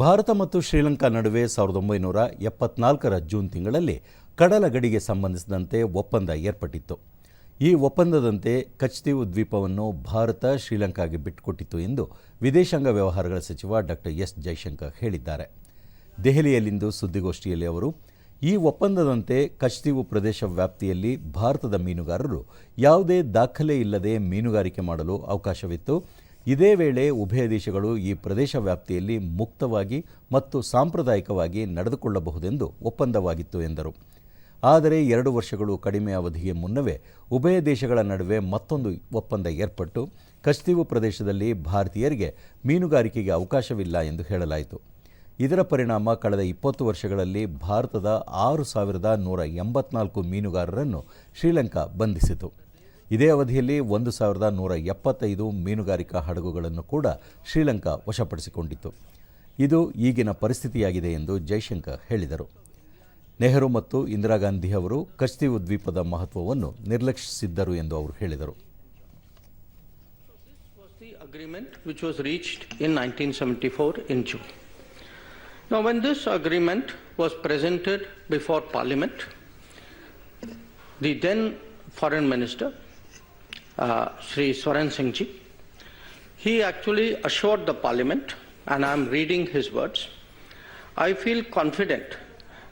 ಭಾರತ ಮತ್ತು ಶ್ರೀಲಂಕಾ ನಡುವೆ ಸಾವಿರದ ಒಂಬೈನೂರ ಎಪ್ಪತ್ನಾಲ್ಕರ ಜೂನ್ ತಿಂಗಳಲ್ಲಿ ಕಡಲ ಗಡಿಗೆ ಸಂಬಂಧಿಸಿದಂತೆ ಒಪ್ಪಂದ ಏರ್ಪಟ್ಟಿತ್ತು. ಈ ಒಪ್ಪಂದದಂತೆ ಕಚ್ತೀವ್ ದ್ವೀಪವನ್ನು ಭಾರತ ಶ್ರೀಲಂಕಾಗೆ ಬಿಟ್ಟುಕೊಟ್ಟಿತ್ತು ಎಂದು ವಿದೇಶಾಂಗ ವ್ಯವಹಾರಗಳ ಸಚಿವ ಡಾಕ್ಟರ್ ಎಸ್ ಜೈಶಂಕರ್ ಹೇಳಿದ್ದಾರೆ. ದೆಹಲಿಯಲ್ಲಿಂದು ಸುದ್ದಿಗೋಷ್ಠಿಯಲ್ಲಿ ಅವರು, ಈ ಒಪ್ಪಂದದಂತೆ ಕಚ್ತೀವು ಪ್ರದೇಶ ವ್ಯಾಪ್ತಿಯಲ್ಲಿ ಭಾರತದ ಮೀನುಗಾರರು ಯಾವುದೇ ದಾಖಲೆ ಇಲ್ಲದೆ ಮೀನುಗಾರಿಕೆ ಮಾಡಲು ಅವಕಾಶವಿತ್ತು. ಇದೇ ವೇಳೆ ಉಭಯ ದೇಶಗಳು ಈ ಪ್ರದೇಶ ವ್ಯಾಪ್ತಿಯಲ್ಲಿ ಮುಕ್ತವಾಗಿ ಮತ್ತು ಸಾಂಪ್ರದಾಯಿಕವಾಗಿ ನಡೆದುಕೊಳ್ಳಬಹುದೆಂದು ಒಪ್ಪಂದವಾಗಿತ್ತು ಎಂದರು. ಆದರೆ ಎರಡು ವರ್ಷಗಳು ಕಡಿಮೆ ಅವಧಿಗೆ ಮುನ್ನವೇ ಉಭಯ ದೇಶಗಳ ನಡುವೆ ಮತ್ತೊಂದು ಒಪ್ಪಂದ ಏರ್ಪಟ್ಟು ಕಸ್ತೀವು ಪ್ರದೇಶದಲ್ಲಿ ಭಾರತೀಯರಿಗೆ ಮೀನುಗಾರಿಕೆಗೆ ಅವಕಾಶವಿಲ್ಲ ಎಂದು ಹೇಳಲಾಯಿತು. ಇದರ ಪರಿಣಾಮ ಕಳೆದ ಇಪ್ಪತ್ತು ವರ್ಷಗಳಲ್ಲಿ ಭಾರತದ ಆರು ಸಾವಿರದ ನೂರ ಎಂಬತ್ನಾಲ್ಕು ಮೀನುಗಾರರನ್ನು ಶ್ರೀಲಂಕಾ ಬಂಧಿಸಿತು. ಇದೇ ಅವಧಿಯಲ್ಲಿ ಒಂದು ಸಾವಿರದ ನೂರ ಎಪ್ಪತ್ತೈದು ಮೀನುಗಾರಿಕಾ ಹಡಗುಗಳನ್ನು ಕೂಡ ಶ್ರೀಲಂಕಾ ವಶಪಡಿಸಿಕೊಂಡಿತ್ತು. ಇದು ಈಗಿನ ಪರಿಸ್ಥಿತಿಯಾಗಿದೆ ಎಂದು ಜೈಶಂಕರ್ ಹೇಳಿದರು. ನೆಹರು ಮತ್ತು ಇಂದಿರಾ ಗಾಂಧಿ ಅವರು ಕಸ್ತಿ ದ್ವೀಪದ ಮಹತ್ವವನ್ನು ನಿರ್ಲಕ್ಷಿಸಿದ್ದರು ಎಂದು ಅವರು ಹೇಳಿದರು. Agreement which was reached in 1974 in June. Now, when this agreement was presented before Parliament, the then Foreign Minister, uh, Sri Swaran Singh ji, he actually assured the Parliament, and I am reading his words I feel confident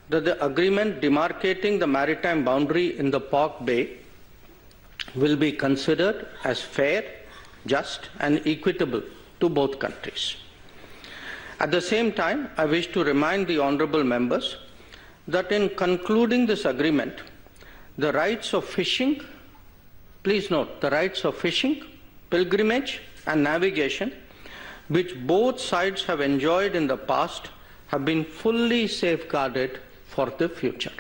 that the agreement demarcating the maritime boundary in the Park Bay will be considered as fair, just, and equitable to both countries. At the same time, I wish to remind the honorable members that in concluding this agreement, the rights of fishing, please note, the rights of fishing, pilgrimage, and navigation, which both sides have enjoyed in the past, have been fully safeguarded for the future.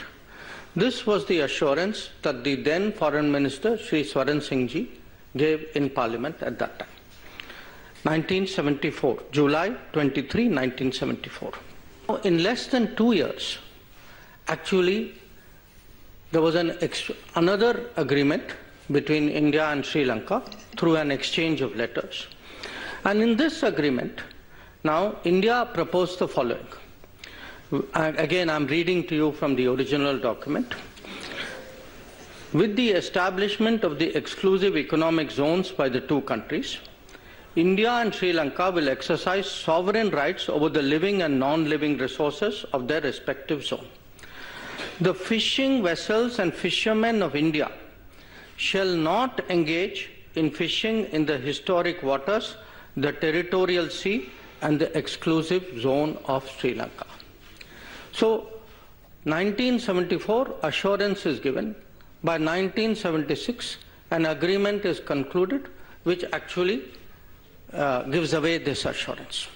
This was the assurance that the then Foreign Minister, Sri Swaran Singh ji, gave in Parliament at that time. 1974, July 23, 1974. Now, In less than two years, actually, there was an another agreement between India and Sri Lanka through an exchange of letters. And in this agreement, now India proposed the following. Again, I'm reading to you from the original document. With the establishment of the exclusive economic zones by the two countries, India and Sri Lanka will exercise sovereign rights over the living and non living resources of their respective zone. The fishing vessels and fishermen of India shall not engage in fishing in the historic waters, the territorial sea, and the exclusive zone of Sri Lanka. So, 1974 assurance is given. By 1976, an agreement is concluded which actually uh, gives away this assurance.